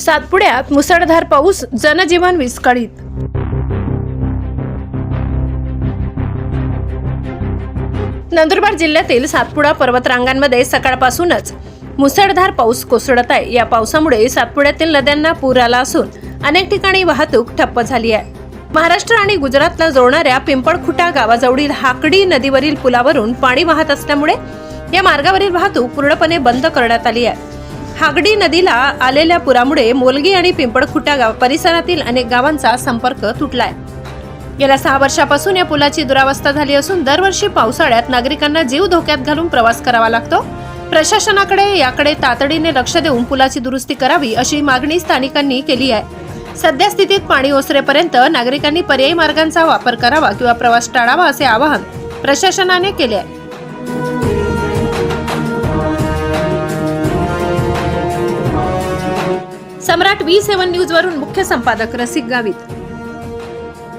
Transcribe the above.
सातपुड्यात मुसळधार पाऊस जनजीवन विस्कळीत. नंदुरबार जिल्ह्यातील सातपुडा पर्वतरांगांमध्ये सकाळपासूनच मुसळधार पाऊस कोसळत आहे. या पावसामुळे सातपुड्यातील नद्यांना पूर आला असून अनेक ठिकाणी वाहतूक ठप्प झाली आहे. महाराष्ट्र आणि गुजरातला जोडणाऱ्या पिंपळखुटा गावाजवळील हाकडी नदीवरील पुलावरून पाणी वाहत असल्यामुळे या मार्गावरील वाहतूक पूर्णपणे बंद करण्यात आली आहे. हागडी नदीला आलेल्या पुरामुळे मोलगी आणि पिंपळखुटा गाव परिसरातील अनेक गावांचा संपर्क तुटलाय. गेल्या सहा वर्षापासून या पुलाची दुरावस्था झाली असून दरवर्षी पावसाळ्यात नागरिकांना जीव धोक्यात घालून प्रवास करावा लागतो. प्रशासनाकडे याकडे तातडीने लक्ष देऊन पुलाची दुरुस्ती करावी अशी मागणी स्थानिकांनी केली आहे. सध्या स्थितीत पाणी ओसरेपर्यंत नागरिकांनी पर्यायी मार्गांचा वापर करावा किंवा प्रवास टाळावा असे आवाहन प्रशासनाने केले आहे. सम्राट व्ही सेव्हन न्यूज वरून मुख्य संपादक रसिक गावित.